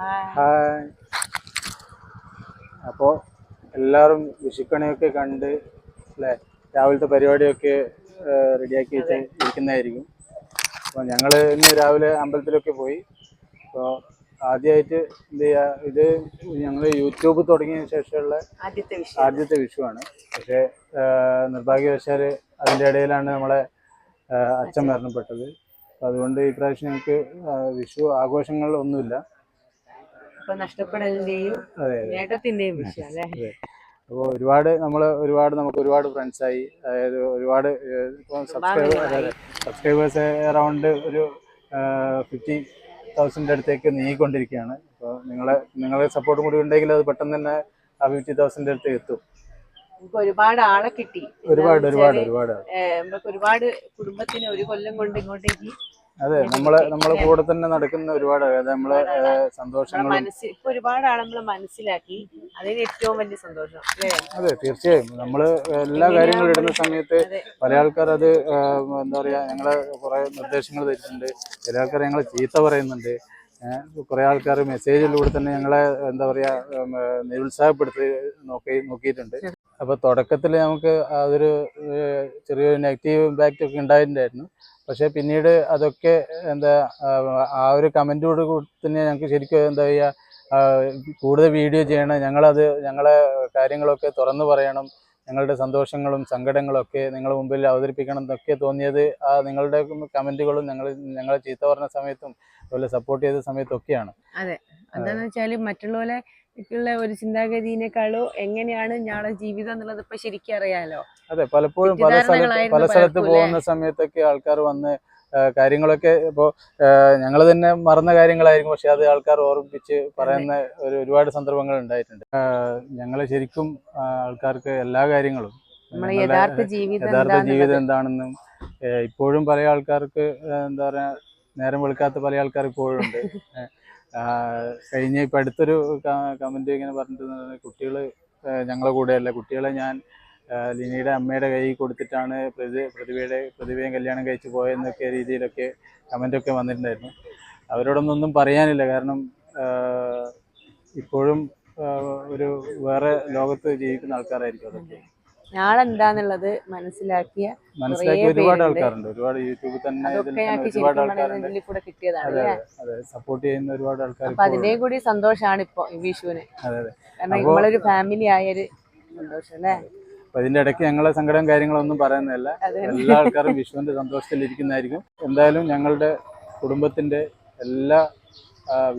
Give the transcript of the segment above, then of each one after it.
Hi അപ്പോൾ എല്ലാവരും വിഷുക്കണിയൊക്കെ കണ്ട് അല്ലേ രാവിലത്തെ പരിപാടിയൊക്കെ റെഡിയാക്കി വെച്ച് ഇരിക്കുന്നതായിരിക്കും. അപ്പോൾ ഞങ്ങൾ ഇന്ന് രാവിലെ അമ്പലത്തിലൊക്കെ പോയി. അപ്പോൾ ആദ്യമായിട്ട് എന്ത് ചെയ്യുക ഇത് ഞങ്ങൾ യൂട്യൂബ് തുടങ്ങിയ ശേഷമുള്ള ആദ്യത്തെ വിഷുവാണ് പക്ഷേ നിർഭാഗ്യവശാൽ അതിന്റെ ഇടയിലാണ് നമ്മളെ അച്ഛൻ മരണപ്പെട്ടത്. അതുകൊണ്ട് ഈ പ്രാവശ്യം ഞങ്ങൾക്ക് വിഷു ആഘോഷങ്ങൾ ആഘോഷങ്ങളൊന്നുമില്ല ഇപ്പൊ നഷ്ടപ്പെടലിന്റെയും അതെ നേട്ടത്തിന്റെയും വിഷയം അല്ലെ അതെ. അപ്പോൾ ഒരുപാട് നമ്മൾ ഒരുപാട് നമുക്ക് ഒരുപാട് ഫ്രണ്ട്സായി അതായത് ഒരുപാട് സബ്സ്ക്രൈബേഴ്സ് അറൗണ്ട് ഒരു ഫിഫ്റ്റി തൗസൻഡ് അടുത്തേക്ക് നീങ്ങിക്കൊണ്ടിരിക്കുകയാണ്. അപ്പോൾ നിങ്ങളെ നിങ്ങളെ സപ്പോർട്ടും കൂടി ഉണ്ടെങ്കിൽ അത് പെട്ടെന്ന് തന്നെ ആ ഫിഫ്റ്റി തൗസൻഡ് അടുത്ത് എത്തും. ഒരുപാട് ആളെ കിട്ടി. ഒരുപാട് ഒരുപാട് ഒരുപാട് ഒരുപാട് കുടുംബത്തിന് ഒരു കൊല്ലം കൊണ്ട് ഇങ്ങോട്ടേക്ക് അതെ നമ്മൾ നമ്മളെ കൂടെ തന്നെ നടക്കുന്ന ഒരുപാട് അതായത് നമ്മളെ ഏഹ്, സന്തോഷങ്ങളും ഇപ്പൊ ഒരുപാട് ആളെ നമ്മൾ മനസ്സിലാക്കി. അതിന് ഏറ്റവും വലിയ സന്തോഷം അതെ തീർച്ചയായും. നമ്മൾ എല്ലാ കാര്യങ്ങളും ഇടുന്ന സമയത്ത്. പല ആൾക്കാർ അത് എന്താ പറയാ ഞങ്ങളെ കുറെ നിർദ്ദേശങ്ങൾ തരുന്നുണ്ട്. ചില ആൾക്കാർ ഞങ്ങളെ ചീത്ത പറയുന്നുണ്ട്. കുറെ ആൾക്കാർ മെസ്സേജിലൂടെ തന്നെ ഞങ്ങളെ എന്താ പറയാ നിരുത്സാഹപ്പെടുത്തി നോക്കി നോക്കിയിട്ടുണ്ട്. അപ്പൊ തുടക്കത്തിൽ നമുക്ക് അതൊരു ചെറിയൊരു നെഗറ്റീവ് ഇമ്പാക്റ്റ് ഒക്കെ ഉണ്ടായിട്ടുണ്ടായിരുന്നു. പക്ഷെ പിന്നീട് അതൊക്കെ എന്താ ആ- ഒരു കമന്റോട് കൂടി തന്നെ ഞങ്ങൾക്ക് ശരിക്കും എന്താ പറയുക കൂടുതൽ വീഡിയോ ചെയ്യണം ഞങ്ങളത് ഞങ്ങളെ കാര്യങ്ങളൊക്കെ തുറന്നു പറയണം ഞങ്ങളുടെ സന്തോഷങ്ങളും സങ്കടങ്ങളും ഒക്കെ നിങ്ങളുടെ മുമ്പിൽ അവതരിപ്പിക്കണം എന്നൊക്കെ തോന്നിയത് ആ നിങ്ങളുടെ കമന്റുകളും ഞങ്ങൾ ഞങ്ങളെ ചീത്ത പറഞ്ഞ സമയത്തും അതുപോലെ സപ്പോർട്ട് ചെയ്ത സമയത്തൊക്കെയാണ്. അതെ. എന്താണെന്ന് വെച്ചാൽ മറ്റുള്ളവരെ ക്കുള്ള ഒരു ചിന്താഗതിനേക്കാളും എങ്ങനെയാണ് ഞങ്ങളുടെ ജീവിതം എന്നുള്ളത് ഇപ്പൊ ശരിക്കും അറിയാലോ? അതെ പലപ്പോഴും പല സ്ഥലത്ത് പല സ്ഥലത്ത് പോകുന്ന സമയത്തൊക്കെ ആൾക്കാർ വന്ന് കാര്യങ്ങളൊക്കെ ഇപ്പോ ഞങ്ങൾ തന്നെ മറന്ന കാര്യങ്ങളായിരിക്കും. പക്ഷെ അത് ആൾക്കാർ ഓർമ്മിപ്പിച്ച് പറയുന്ന ഒരു ഒരുപാട് സന്ദർഭങ്ങൾ ഉണ്ടായിട്ടുണ്ട്. ഞങ്ങൾ ശരിക്കും ആൾക്കാർക്ക് എല്ലാ കാര്യങ്ങളും യഥാർത്ഥ ജീവിതം യഥാർത്ഥ ജീവിതം എന്താണെന്നും ഇപ്പോഴും പല ആൾക്കാർക്ക് എന്താ പറയാ നേരം വെളുക്കാത്ത പല ആൾക്കാർ ഇപ്പോഴും ഉണ്ട്. കഴിഞ്ഞ ഇപ്പം അടുത്തൊരു കമന്റ് ഇങ്ങനെ പറഞ്ഞിട്ട് കുട്ടികൾ ഞങ്ങളെ കൂടെയല്ല. കുട്ടികളെ ഞാൻ ലിനിയുടെ അമ്മയുടെ കയ്യിൽ കൊടുത്തിട്ടാണ് പ്രതി പ്രതിഭയുടെ പ്രതിഭയും കല്യാണം കഴിച്ചു പോയെന്നൊക്കെ രീതിയിലൊക്കെ കമന്റൊക്കെ വന്നിട്ടുണ്ടായിരുന്നു. അവരോടൊന്നും ഒന്നും പറയാനില്ല. കാരണം ഇപ്പോഴും ഒരു വേറെ ലോകത്ത് ജീവിക്കുന്ന ആൾക്കാരായിരിക്കും അതൊക്കെ. ഞാളെന്താന്നുള്ളത് മനസ്സിലാക്കിയ മനസ്സിലാക്കിയ ഒരുപാട് ആൾക്കാരുണ്ട്. ഒരുപാട് യൂട്യൂബിൽ തന്നെ ഒരുപാട് ആൾക്കാരുണ്ട്. കിട്ടിയതാണ് സപ്പോർട്ട് ചെയ്യുന്ന ഒരുപാട് ആൾക്കാർ അപ്പൊ അതിന്റെയും കൂടി സന്തോഷമാണ് ഇപ്പൊ വിഷുവിന്. കാരണം നമ്മളൊരു ഫാമിലി ആയൊരു സന്തോഷം അല്ലേ? അപ്പൊ ഇതിന്റെ ഇടയ്ക്ക് ഞങ്ങളെ സങ്കടം കാര്യങ്ങളൊന്നും പറയുന്നില്ല എല്ലാ ആൾക്കാരും വിഷുവിന്റെ സന്തോഷത്തിലിരിക്കുന്നതായിരിക്കും. എന്തായാലും ഞങ്ങളുടെ കുടുംബത്തിന്റെ എല്ലാ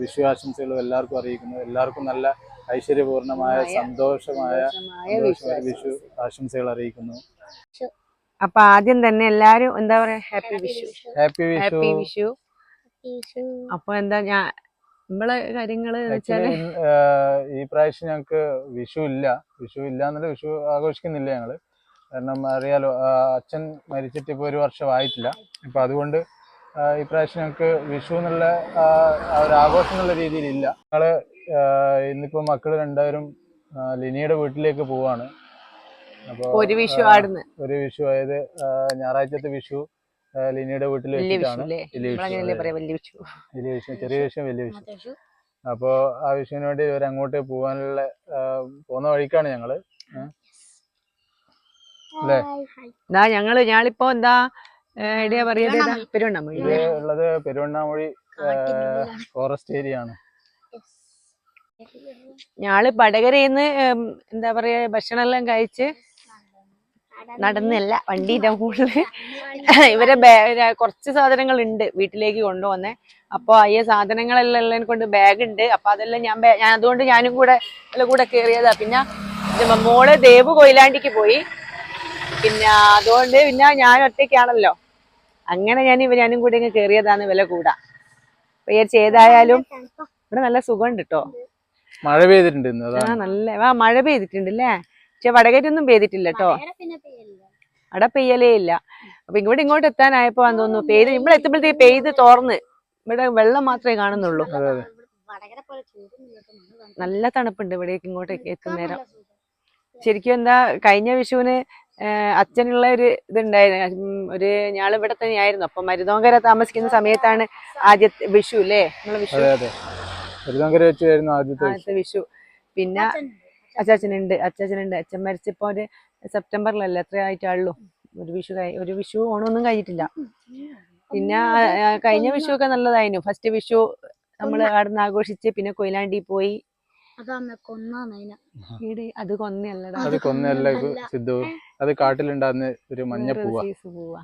വിഷു ആശംസകളും എല്ലാവർക്കും അറിയിക്കുന്നു. എല്ലാവർക്കും നല്ല ഐശ്വര്യപൂർണമായ സന്തോഷമായ വിഷു ആശംസകൾ അറിയിക്കുന്നു. അപ്പൊ ആദ്യം തന്നെ എല്ലാരും എന്താ പറയാ ഹാപ്പി വിഷു. ഹാപ്പി വിഷു. വിഷു. അപ്പൊ എന്താ ഞാൻ നമ്മളെ കാര്യങ്ങൾ ഈ പ്രാവശ്യം ഞങ്ങക്ക് വിഷു ഇല്ല. വിഷു ഇല്ല എന്നല്ല വിഷു ആഘോഷിക്കുന്നില്ല ഞങ്ങൾ. കാരണം അറിയാലോ അച്ഛൻ മരിച്ചിട്ട് ഇപ്പൊ ഒരു വർഷം ആയിട്ടില്ല അപ്പൊ അതുകൊണ്ട് ഈ പ്രാവശ്യം ഞങ്ങൾക്ക് വിഷു എന്നുള്ള ഒരു ആഘോഷം എന്നുള്ള രീതിയിലില്ല ഞങ്ങൾ ഇന്നിപ്പോ മക്കൾ രണ്ടായിരം ലിനിയുടെ വീട്ടിലേക്ക് പോവാണ്. ഒരു വിഷു ആടുന്ന്. ഒരു വിഷു അതായത് ആ, ഞായറാഴ്ചത്തെ വിഷു ലിനിയുടെ വീട്ടിൽ വെച്ചിട്ടാണ്. വലിയ വിഷു ചെറിയ വിഷു വലിയ വിഷു. അപ്പോ ആ വിഷുവിന് വേണ്ടി ഇവർ അങ്ങോട്ട് പോകാനുള്ള ആ, പോകുന്ന വഴിക്കാണ് ഞങ്ങൾ? അല്ലേ? ഞങ്ങൾ ഞാളിപ്പോ എന്താ എവിടെയാ പറയുന്നത് പെരുവണ്ണാമൊഴി. ഉള്ളത് പെരുവണ്ണാമൊഴി ഫോറസ്റ്റ് ഏരിയ ആണ് ഞാൾ വടകരയിന്ന് എന്താ പറയാ ഭക്ഷണെല്ലാം കഴിച്ച് നടന്നല്ല വണ്ടിയുടെ മുകളിൽ ഇവരെ കുറച്ച് സാധനങ്ങൾ ഉണ്ട് വീട്ടിലേക്ക് കൊണ്ടുവന്നേ. അപ്പൊ ഈ സാധനങ്ങളെല്ലാം കൊണ്ട് ബാഗ് ഉണ്ട് അപ്പൊ അതെല്ലാം ഞാൻ ഞാൻ അതുകൊണ്ട് ഞാനും കൂടെ എല്ലാം കൂടെ കയറിയതാ. പിന്നെ മോൾ ദേവ് കൊയിലാണ്ടിക്ക് പോയി. പിന്നെ അതുകൊണ്ട് പിന്നെ ഞാൻ ഒറ്റയ്ക്കാണല്ലോ. അങ്ങനെ ഞാൻ ഇവ ഞാനും കൂടെ ഇങ്ങ് കയറിയതാന്ന് വില കൂടാ. വിചാരിച്ച് ഏതായാലും ഇവിടെ നല്ല സുഖമുണ്ട് കേട്ടോ മഴ പെയ്തിട്ടുണ്ട് നല്ല മഴ പെയ്തിട്ടുണ്ട് അല്ലേ പക്ഷെ വടകേറ്റൊന്നും പെയ്തിട്ടില്ല കേട്ടോ അവിടെ പെയ്യലേ ഇല്ല. അപ്പൊ ഇങ്ങോട്ട് ഇങ്ങോട്ട് എത്താനായപ്പോ തോന്നുന്നു പെയ്ത് ഇവിടെ എത്തുമ്പോഴത്തേക്ക് പെയ്ത് തോർന്ന്. ഇവിടെ വെള്ളം മാത്രമേ കാണുന്നുള്ളൂ. നല്ല തണുപ്പുണ്ട് ഇവിടേക്ക് ഇങ്ങോട്ടേക്ക് എത്തുന്നേരം. ശരിക്കും എന്താ കഴിഞ്ഞ വിഷുവിന് അച്ഛനുള്ള ഒരു ഇതുണ്ടായിരുന്നു. ഒരു ഞാൾ ഇവിടെ തന്നെയായിരുന്നു അപ്പൊ മരുതോങ്കര താമസിക്കുന്ന സമയത്താണ് ആദ്യത്തെ വിഷു അല്ലേ നമ്മളെ വിഷു? തിരുവനന്തപുരം വെച്ചായിരുന്നു ആദ്യത്തെ വിഷു. പിന്നെ അച്ചാച്ചനുണ്ട് അച്ചാച്ചനുണ്ട്. അച്ഛൻ മരിച്ചപ്പോ ഒരു സെപ്റ്റംബറിലല്ലേ എത്ര ആയിട്ടാണല്ലോ ഒരു വിഷു ഒരു വിഷു ഓണമൊന്നും കഴിഞ്ഞിട്ടില്ല. പിന്നെ കഴിഞ്ഞ വിഷു ഒക്കെ നല്ലതായിരുന്നു. ഫസ്റ്റ് വിഷു നമ്മൾ അവിടുന്ന് ആഘോഷിച്ച് പിന്നെ കൊയിലാണ്ടി പോയി. അത് കൊന്നല്ലടാ അത് കൊന്നല്ല സിദ്ധു. അത് കാട്ടിലുണ്ടാകുന്ന ഒരു മഞ്ഞ പൂവാ. പൂവാ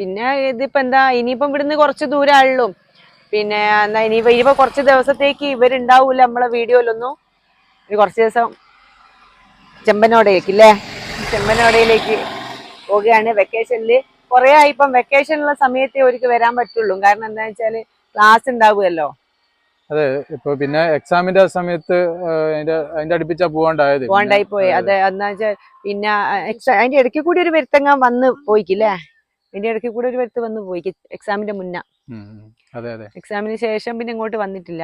പിന്നെ ഇതിപ്പോ എന്താ ഇനിയിപ്പം ഇവിടുന്ന് കുറച്ച് ദൂരമുള്ളൂ പിന്നെ എന്താ ഇനിയിപ്പോ ഇനിയിപ്പോ കുറച്ച് ദിവസത്തേക്ക് ഇവരുണ്ടാവൂല നമ്മളെ വീഡിയോയിലൊന്നും. കുറച്ച് ദിവസം ചെമ്പനോടയിലേക്ക് അല്ലേ ചെമ്പനോടയിലേക്ക് പോവുകയാണ് വെക്കേഷനിൽ കുറേ ആയി ഇപ്പം വെക്കേഷനുള്ള സമയത്തേ അവർക്ക് വരാൻ പറ്റുള്ളൂ. കാരണം എന്താ വെച്ചാൽ ക്ലാസ് ഉണ്ടാവുമല്ലോ. അതെ ഇപ്പൊ പിന്നെ എക്സാമിന്റെ സമയത്ത് അതിന്റെ അടുപ്പിച്ചാ പോവാണ്ടായത്. പോണ്ടായി പോയി അതെ. എന്താ വെച്ചാൽ പിന്നെ അതിന്റെ ഇടയ്ക്ക് കൂടി ഒരു വരുത്തങ്ങാൻ വന്ന് പോയിക്കില്ലേ? അതിന്റെ ഇടയ്ക്ക് കൂടെ ഒരു വരുത്ത് വന്നു പോയി എക്സാമിന്റെ മുന്നേ. എക്സാമിന് ശേഷം പിന്നെ ഇങ്ങോട്ട് വന്നിട്ടില്ല.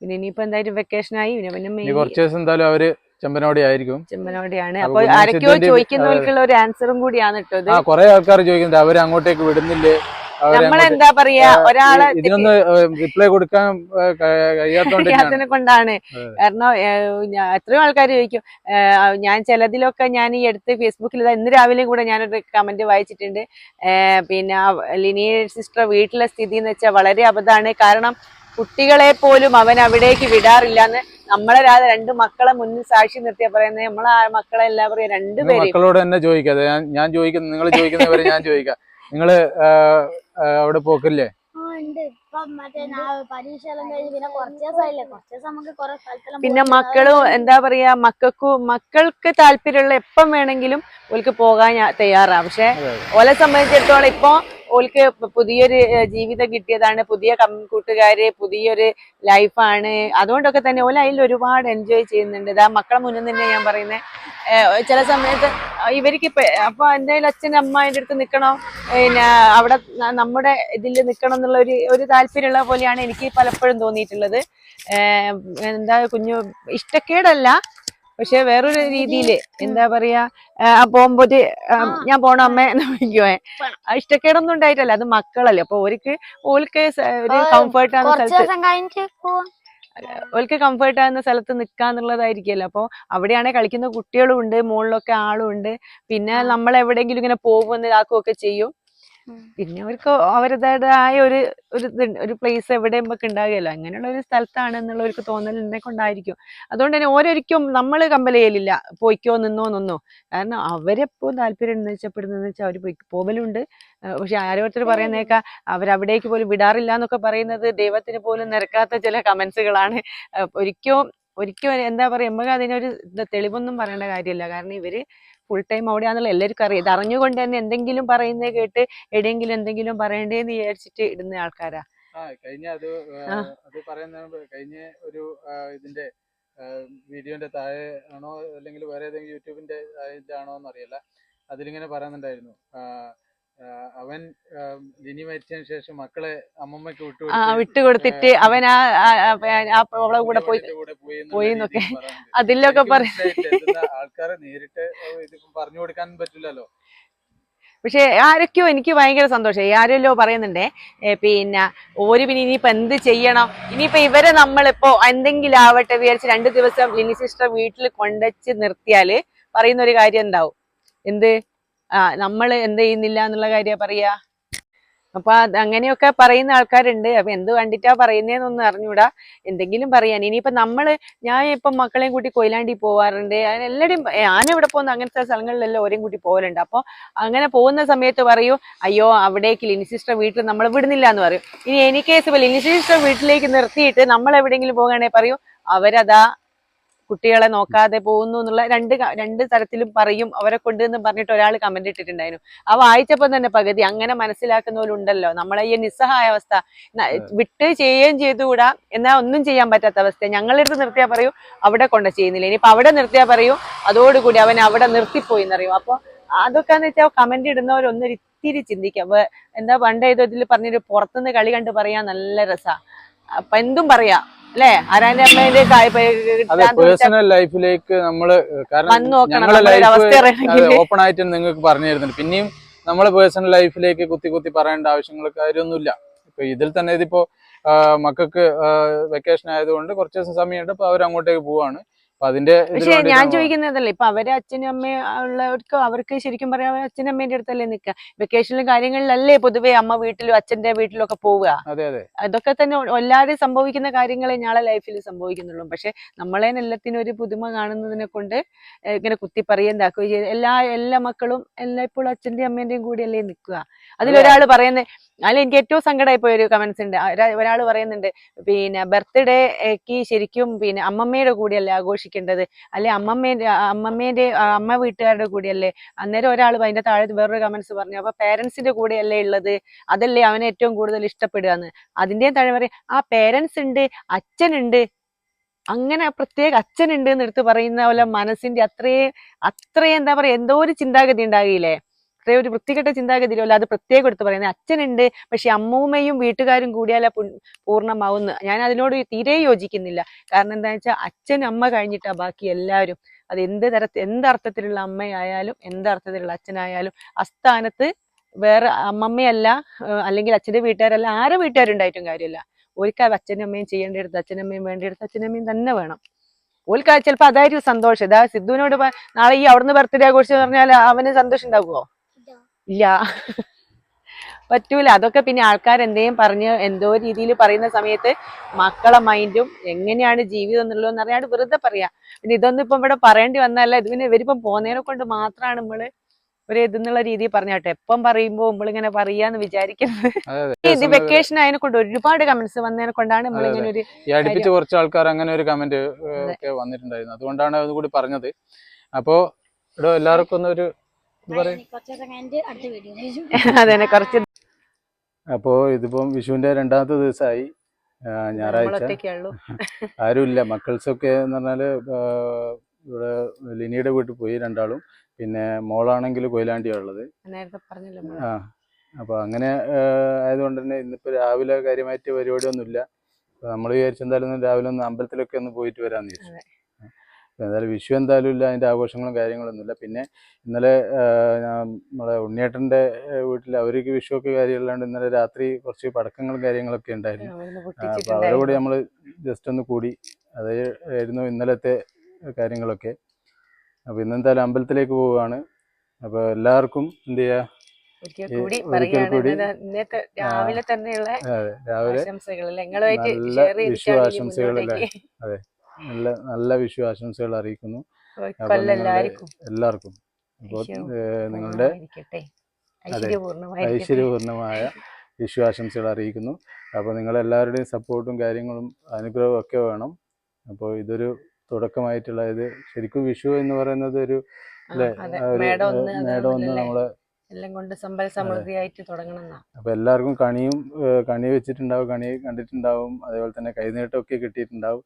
പിന്നെ ഇനിയിപ്പോ എന്തായാലും വെക്കേഷൻ ആയി. പിന്നെ പിന്നെ കുറച്ച് ദിവസം എന്തായാലും അവർ ചെമ്പനോടി ആയിരിക്കും. ചെമ്മനോടെയാണ് അപ്പൊ ആരൊക്കെയോ ചോദിക്കുന്നവർക്കുള്ള ഒരു ആൻസറും കൂടിയാണ് കേട്ടോ കുറെ ആൾക്കാർ ചോദിക്കുന്നുണ്ട് അവർ അങ്ങോട്ടേക്ക് വിടുന്നില്ലേ? നമ്മളെന്താ പറയാ? ഒരാളെ ഇതിനൊന്ന് റിപ്ലൈ കൊടുക്കാൻ ആ, ക- കഴിയാത്തോണ്ട് തന്നെയാണ്. അതിനെ കൊണ്ടാണ് കാരണം എത്രയും ആൾക്കാർ ചോദിക്കും ഞാൻ ചിലതിലൊക്കെ ഞാൻ ഈ അടുത്ത് ഫേസ്ബുക്കിൽ ഇന്ന് രാവിലെയും കൂടെ ഞാനൊരു കമന്റ് വായിച്ചിട്ടുണ്ട്. പിന്നെ ആ ലിനിയ സിസ്റ്റർ വീട്ടിലെ സ്ഥിതി എന്ന് വെച്ചാൽ വളരെ അബദ്ധമാണ്. കാരണം കുട്ടികളെ പോലും അവൻ അവിടേക്ക് വിടാറില്ല എന്ന് നമ്മളെ രണ്ട് മക്കളെ മുന്നിൽ സാക്ഷി നിർത്തിയാ പറയുന്നത്. നമ്മളെ ആ മക്കളെ എല്ലാം പറയാ നിങ്ങൾ രണ്ടുപേരെയും. മക്കളോട് തന്നെ ചോദിക്കാതെ. ഞാൻ ചോദിക്കുന്നത് ചോദിക്കുന്ന നിങ്ങൾ ചോദിക്കുന്നവരെ ഞാൻ ചോദിക്കാം. നിങ്ങൾ അവിടെ പോക്കില്ലേ? പിന്നെ മക്കൾ എന്താ പറയാ മക്കൾക്ക് മക്കൾക്ക് താല്പര്യമുള്ള എപ്പം വേണമെങ്കിലും ഓൽക്ക് പോകാൻ തയ്യാറാ. പക്ഷെ. ഓലെ സംബന്ധിച്ചിടത്തോളം ഇപ്പൊ ഓൽക്ക് പ- പുതിയൊരു ജീവിതം കിട്ടിയതാണ്. പുതിയ കൂട്ടുകാര് പുതിയൊരു ലൈഫാണ്. അതുകൊണ്ടൊക്കെ തന്നെ ഓല അതിൽ ഒരുപാട് എൻജോയ് ചെയ്യുന്നുണ്ട്. ഇതാ മക്കളെ മുന്നിൽ തന്നെ ഞാൻ പറയുന്നത് ചില സമയത്ത് ഇവർക്ക് ഇപ്പൊ അപ്പൊ എന്തായാലും അച്ഛൻ അമ്മ അടുത്ത് നിൽക്കണോ പിന്നെ അവിടെ നമ്മുടെ ഇതിൽ നിൽക്കണം എന്നുള്ള ഒരു ഒരു താല്പര്യമുള്ള പോലെയാണ് എനിക്ക് പലപ്പോഴും തോന്നിയിട്ടുള്ളത്. എന്താ കുഞ്ഞു ഇഷ്ടക്കേടല്ല. പക്ഷെ വേറൊരു രീതിയിൽ എന്താ പറയാ ആ പോകുമ്പോര് ഞാൻ പോണ അമ്മ എന്ന് വിളിക്കുവേ. ഇഷ്ടക്കേടൊന്നും ഉണ്ടായിട്ടല്ല അത് മക്കളല്ലേ. അപ്പൊ ഓർക്ക് ഓൽക്ക് ഒരു കംഫർട്ട് ആവുന്ന സ്ഥലത്ത് ഓൾക്ക് കംഫർട്ട് ആവുന്ന സ്ഥലത്ത് നിക്കാന്നുള്ളതായിരിക്കുമല്ലോ അപ്പൊ അവിടെയാണെങ്കിൽ കളിക്കുന്ന കുട്ടികളും ഉണ്ട് മുകളിലൊക്കെ ആളും ഉണ്ട് പിന്നെ. നമ്മൾ എവിടെയെങ്കിലും ഇങ്ങനെ പോകുമെന്ന് ഇതാക്കുകയൊക്കെ ചെയ്യും. പിന്നെ അവർക്ക് അവരുടേതായ ഒരു ഒരു ഒരു പ്ലേസ് എവിടെ നമുക്ക് ഉണ്ടാകുമല്ലോ അങ്ങനെയുള്ള ഒരു സ്ഥലത്താണ് എന്നുള്ളവർക്ക് തോന്നലിനെ കൊണ്ടായിരിക്കും അതുകൊണ്ട് തന്നെ ഓരോരിക്കും നമ്മൾ കമ്പൽ ചെയ്യലില്ല. പോയിക്കോ നിന്നോ നിന്നോ. കാരണം അവരെപ്പോ താല്പര്യം നിശ്ചയപ്പെടുന്നതെന്ന് വെച്ചാൽ അവർ പോയി പോവലുണ്ട്. പക്ഷെ ആരോരുത്തർ പറയുന്നേക്കാ അവരവിടേക്ക് പോലും വിടാറില്ല എന്നൊക്കെ പറയുന്നത് ദൈവത്തിന് പോലും നിരക്കാത്ത ചില കമന്റ്സുകളാണ്. ഒരിക്കലും ഒരിക്കലും എന്താ പറയുക നമുക്ക് അതിനൊരു തെളിവൊന്നും പറയേണ്ട കാര്യമില്ല. കാരണം ഇവർ ഫുൾ ടൈം അവിടെയാണെന്നുള്ള എല്ലാവർക്കും അറിയാം. ഇത് അറിഞ്ഞുകൊണ്ട് തന്നെ എന്തെങ്കിലും പറയുന്നത് കേട്ട് എവിടെയെങ്കിലും എന്തെങ്കിലും പറയണ്ടേന്ന് വിചാരിച്ചിട്ട് ഇടുന്ന ആൾക്കാരാ. കഴിഞ്ഞ അത്. അത് പറയുന്ന കഴിഞ്ഞ ഒരു ഇതിന്റെ വീഡിയോന്റെ താഴെ ആണോ അല്ലെങ്കിൽ വേറെ ഏതെങ്കിലും യൂട്യൂബിന്റെ ഇതാണോ എന്നറിയില്ല അതിലിങ്ങനെ പറയുന്നുണ്ടായിരുന്നു. അവൻ ലിനി മരിച്ചതിന് ശേഷം മക്കളെ അമ്മമ്മക്ക് വിട്ടു വിട്ടുകൊടുത്ത് വിട്ടുകൊടുത്തിട്ട് അവൻ ആ അവളെ കൂടെ പോയി പോയി എന്നൊക്കെ. അതിലൊക്കെ. ആൾക്കാരെ നേരിട്ട് ഇതിപ്പം പറഞ്ഞു കൊടുക്കാൻ പറ്റില്ലല്ലോ. പക്ഷെ ആരൊക്കെയോ എനിക്ക് ഭയങ്കര സന്തോഷമായി ആരെല്ലോ പറയുന്നുണ്ടേ പിന്നെ ഓര് പിന്നെ ഇനിയിപ്പോ എന്ത് ചെയ്യണം? ഇനിയിപ്പോ ഇവരെ നമ്മളിപ്പോ എന്തെങ്കിലും ആവട്ടെ വിചാരിച്ച് രണ്ടു ദിവസം ലിനി സിസ്റ്റർ വീട്ടിൽ കൊണ്ടുവച്ച് നിർത്തിയാൽ പറയുന്ന ഒരു കാര്യം എന്താവും? എന്ത്? നമ്മൾ എന്ത് ചെയ്യുന്നില്ല എന്നുള്ള കാര്യം പറയാ. അപ്പൊ അങ്ങനെയൊക്കെ പറയുന്ന ആൾക്കാരുണ്ട്. അപ്പൊ എന്ത് കണ്ടിട്ടാ പറയുന്നതെന്നൊന്നും അറിഞ്ഞൂടാ. എന്തെങ്കിലും പറയാൻ. ഇനിയിപ്പോ നമ്മൾ ഞാൻ ഇപ്പം മക്കളെയും കൂട്ടി കൊയിലാണ്ടി പോവാറുണ്ട്. എല്ലാവരും ഞാനിവിടെ പോകുന്ന അങ്ങനത്തെ സ്ഥലങ്ങളിലെല്ലാം ഓരോ കൂട്ടി പോകലുണ്ട് അപ്പൊ അങ്ങനെ പോകുന്ന സമയത്ത് പറയൂ അയ്യോ അവിടേക്ക് ലിനി സിസ്റ്റർ വീട്ടിൽ നമ്മൾ വിടുന്നില്ല എന്ന് പറയും. ഇനി എനിക്ക് ലിനി സിസ്റ്റർ വീട്ടിലേക്ക് നിർത്തിയിട്ട് നമ്മൾ എവിടെയെങ്കിലും പോകുകയാണെങ്കിൽ പറയൂ അവരതാ കുട്ടികളെ നോക്കാതെ പോകുന്നു എന്നുള്ള രണ്ട് രണ്ട് തരത്തിലും പറയും. അവരെ കൊണ്ട് എന്ന് പറഞ്ഞിട്ട് ഒരാൾ കമന്റ് ഇട്ടിട്ടുണ്ടായിരുന്നു. ആ വായിച്ചപ്പോൾ തന്നെ പകുതി അങ്ങനെ മനസ്സിലാക്കുന്നവരുണ്ടല്ലോ. നമ്മളെ ഈ നിസ്സഹായ അവസ്ഥ. വിട്ട് ചെയ്യുകയും ചെയ്തുകൂടാ. എന്നാൽ ഒന്നും ചെയ്യാൻ പറ്റാത്ത അവസ്ഥ ഞങ്ങളെടുത്ത് നിർത്തിയാൽ പറയൂ അവിടെ കൊണ്ട് ചെയ്യുന്നില്ല. ഇനിയിപ്പോ അവിടെ നിർത്തിയാൽ പറയൂ അതോടുകൂടി അവൻ അവിടെ നിർത്തിപ്പോയി എന്നറിയും. അപ്പൊ അതൊക്കെ എന്ന് വെച്ചാൽ കമന്റ് ഇടുന്നവരൊന്നൊരു ഇത്തിരി ചിന്തിക്കാം. എന്താ പണ്ട് ഏതോ ഇതിൽ പറഞ്ഞൊരു പുറത്തുനിന്ന് കളി കണ്ട് പറയാൻ നല്ല രസാ. അപ്പൊ എന്തും പറയാ അല്ലേ? ആരാന്റെ അമ്മേന്റെ പേഴ്സണൽ ലൈഫിലേക്ക് നമ്മൾ ഓപ്പൺ ആയിട്ട് നിങ്ങൾക്ക് പറഞ്ഞു തരുന്നുണ്ട് പിന്നെയും നമ്മളെ പേഴ്സണൽ ലൈഫിലേക്ക് കുത്തി കുത്തി പറയേണ്ട ആവശ്യങ്ങൾ കാര്യമൊന്നുമില്ല. ഇപ്പൊ ഇതിൽ തന്നെ ഇതിപ്പോ മക്കൾക്ക് വെക്കേഷൻ ആയതുകൊണ്ട് കുറച്ച് ദിവസം സമയമുണ്ട് അപ്പൊ അവർ അങ്ങോട്ടേക്ക് പോവാണ്. അതിന്റെ പക്ഷെ ഞാൻ ചോദിക്കുന്നതല്ലേ ഇപ്പൊ അവരെ അച്ഛനും അമ്മയും ഉള്ളവർക്ക് അവർക്ക് ശരിക്കും പറയാൻ അച്ഛനും അമ്മേന്റെ അടുത്തല്ലേ നിൽക്കുക വെക്കേഷനിലും കാര്യങ്ങളിലല്ലേ പൊതുവേ അമ്മ വീട്ടിലും അച്ഛന്റെ വീട്ടിലും ഒക്കെ പോവുക? അതെ അതെ. അതൊക്കെ തന്നെ എല്ലാവരും സംഭവിക്കുന്ന കാര്യങ്ങളെ ഞങ്ങളെ ലൈഫിൽ സംഭവിക്കുന്നുള്ളൂ. പക്ഷെ നമ്മളെ എല്ലാത്തിനും ഒരു പുതുമ കാണുന്നതിനെ കൊണ്ട് ഇങ്ങനെ കുത്തി പറയുകയും ഇതാക്കുകയും ചെയ്ത് എല്ലാ എല്ലാ മക്കളും എല്ലാ എല്ലായ്പ്പോഴും അച്ഛന്റെയും അമ്മേന്റെയും കൂടിയല്ലേ നിൽക്കുക അതിലൊരാൾ പറയുന്നത് അതിൽ എനിക്ക് ഏറ്റവും സങ്കടമായി പോയ ഒരു കമന്റ്സ് ഉണ്ട് ഒരാൾ പറയുന്നുണ്ട് പിന്നെ ബർത്ത്ഡേക്ക് ശരിക്കും പിന്നെ അമ്മമ്മയുടെ കൂടെയല്ലേ ആഘോഷിക്കേണ്ടത്? അല്ലെ അമ്മമ്മേന്റെ അമ്മമ്മേന്റെ അമ്മ വീട്ടുകാരുടെ കൂടെയല്ലേ? അന്നേരം ഒരാൾ അതിന്റെ താഴെ വേറൊരു കമന്റ്സ് പറഞ്ഞു അപ്പൊ പേരൻസിന്റെ കൂടെയല്ലേ ഉള്ളത്? അതല്ലേ അവനെ ഏറ്റവും കൂടുതൽ ഇഷ്ടപ്പെടുക എന്ന്? താഴെ പറയും ആ പേരൻസ് ഉണ്ട് അച്ഛനുണ്ട്. അങ്ങനെ പ്രത്യേക അച്ഛനുണ്ട് എന്ന് എടുത്ത് പറയുന്ന പോലെ മനസ്സിന്റെ അത്രയും അത്രയും എന്താ പറയാ എന്തോ ഒരു ചിന്താഗതി ഉണ്ടാകില്ലേ? അത്രയും ഒരു വൃത്തികെട്ട ചിന്താഗതിയിലല്ല അത് പ്രത്യേകം എടുത്ത് പറയുന്നത്. അച്ഛനുണ്ട് പക്ഷെ അമ്മൂമ്മയും വീട്ടുകാരും കൂടിയാലാ പൂർണമാവുന്നു. ഞാൻ അതിനോട് തീരെ യോജിക്കുന്നില്ല. കാരണം എന്താ വെച്ചാൽ അച്ഛൻ അമ്മ കഴിഞ്ഞിട്ടാ ബാക്കി എല്ലാവരും. അത് എന്ത് തരത്തിൽ എന്തർത്ഥത്തിലുള്ള അമ്മയായാലും എന്തർത്ഥത്തിലുള്ള അച്ഛനായാലും അസ്ഥാനത്ത് വേറെ അമ്മമ്മയല്ല അല്ലെങ്കിൽ അച്ഛന്റെ വീട്ടുകാരല്ല ആരെ വീട്ടുകാരുണ്ടായിട്ടും കാര്യമില്ല. ഒരിക്കൽ അച്ഛനും അമ്മയും ചെയ്യേണ്ടിയെടുത്ത് അച്ഛനമ്മയും വേണ്ടിയെടുത്ത് അച്ഛനമ്മയും തന്നെ വേണം. ഓൽക്ക് ചിലപ്പോൾ അതായിരിക്കും സന്തോഷം. ഇതാ സിദ്ധുവിനോട് നാളെ ഈ അവിടുന്ന് ബർത്ത്ഡേ ആഘോഷിച്ചു പറഞ്ഞാൽ അവന് സന്തോഷം ഉണ്ടാവുമോ ഇല്ല. പറ്റൂല. അതൊക്കെ പിന്നെ ആൾക്കാർ എന്തേലും പറഞ്ഞ് എന്തോ രീതിയിൽ പറയുന്ന സമയത്ത് മക്കളെ മൈൻഡും എങ്ങനെയാണ് ജീവിതം എന്നുള്ളതെന്ന് അറിയാണ്ട് വെറുതെ പറയാ. പിന്നെ ഇതൊന്നും ഇപ്പം ഇവിടെ പറയേണ്ടി വന്നല്ല ഇത് പിന്നെ ഇവരിപ്പം പോന്നതിനെ കൊണ്ട് മാത്രമാണ് നമ്മൾ ഒരു ഇതെന്നുള്ള രീതിയിൽ പറഞ്ഞാട്ടെ എപ്പം പറയുമ്പോ നമ്മളിങ്ങനെ പറയാന്ന് വിചാരിക്കുന്നത് ഇത് വെക്കേഷൻ ആയതിനെ കൊണ്ട് ഒരുപാട് കമന്റ്സ് വന്നതിനെ കൊണ്ടാണ് നമ്മളിങ്ങനെ ഒരു അടുപ്പിച്ച് കുറച്ച് ആൾക്കാർ അങ്ങനെ ഒരു കമന്റ് ഒക്കെ വന്നിട്ടുണ്ടായിരുന്നു. അതുകൊണ്ടാണ് അതുകൂടി പറഞ്ഞത്. അപ്പോ ഇവിടെ എല്ലാവർക്കും ഒന്ന് പറയും. കുറച്ച് അടുത്ത വീഡിയോ അതന്നെ കുറച്ച് അപ്പോ ഇതിപ്പം വിഷുവിന്റെ രണ്ടാമത്തെ ദിവസമായി ഞായറാഴ്ച. ആരുമില്ല ഉള്ളൂ. ആരുമില്ല. മക്കൾസൊക്കെ എന്ന് പറഞ്ഞാൽ ഇവിടെ ലിനിയുടെ വീട്ടിൽ പോയി രണ്ടാളും. പിന്നെ മോളാണെങ്കിൽ കൊയിലാണ്ടിയാണ് ഉള്ളത് നേരത്തെ പറഞ്ഞല്ലോ ആ അപ്പൊ അങ്ങനെ ആയതുകൊണ്ട് തന്നെ ഇന്നിപ്പോ രാവിലെ കാര്യമായിട്ട് പരിപാടിയൊന്നുമില്ല. നമ്മൾ വിചാരിച്ചെന്തായാലും രാവിലെ ഒന്ന് അമ്പലത്തിലൊക്കെ ഒന്ന് പോയിട്ട് വരാന്ന് വിചാരിച്ചു. അതെ. എന്തായാലും വിഷു എന്തായാലും ഇല്ല അതിന്റെ ആഘോഷങ്ങളും കാര്യങ്ങളൊന്നും ഇല്ല. പിന്നെ ഇന്നലെ നമ്മുടെ ഉണ്ണിയേട്ടന്റെ വീട്ടിൽ അവർക്ക് വിഷുവൊക്കെ കാര്യമല്ലാണ്ട് ഇന്നലെ രാത്രി കുറച്ച് പടക്കങ്ങളും കാര്യങ്ങളൊക്കെ ഉണ്ടായിരുന്നു. അപ്പോൾ അവരുടെ കൂടെ നമ്മൾ ജസ്റ്റ് ഒന്ന് കൂടി അതായിരുന്നു ഇന്നലത്തെ കാര്യങ്ങളൊക്കെ. അപ്പോൾ ഇന്നെന്തായാലും അമ്പലത്തിലേക്ക് പോവുകയാണ് അപ്പോൾ എല്ലാവർക്കും എന്ത് ചെയ്യുക രാവിലെ തന്നെയുള്ള അതെ ആശംസകൾ നിങ്ങളുമായിട്ട് നല്ല നല്ല വിഷു ആശംസകൾ അറിയിക്കുന്നു എല്ലാവർക്കും. അപ്പോൾ നിങ്ങളുടെ ഐശ്വര്യപൂർണമായ. വിഷു ആശംസകൾ അറിയിക്കുന്നു. അപ്പോൾ നിങ്ങളെല്ലാവരുടെയും സപ്പോർട്ടും കാര്യങ്ങളും അനുഗ്രഹവും ഒക്കെ വേണം. അപ്പോൾ ഇതൊരു തുടക്കമായിട്ടുള്ള ഇത് ശരിക്കും വിഷു എന്ന് പറയുന്നത് ഒരു മേടം ഒന്ന്? നമ്മളെ എല്ലാം കൊണ്ട് സമ്പൽ സമൃദ്ധിയായിട്ട് തുടങ്ങണം അപ്പൊ എല്ലാവർക്കും കണിയും കണി വെച്ചിട്ടുണ്ടാവും കണി കണ്ടിട്ടുണ്ടാവും. അതേപോലെ തന്നെ കൈനീട്ടമൊക്കെ കിട്ടിയിട്ടുണ്ടാവും.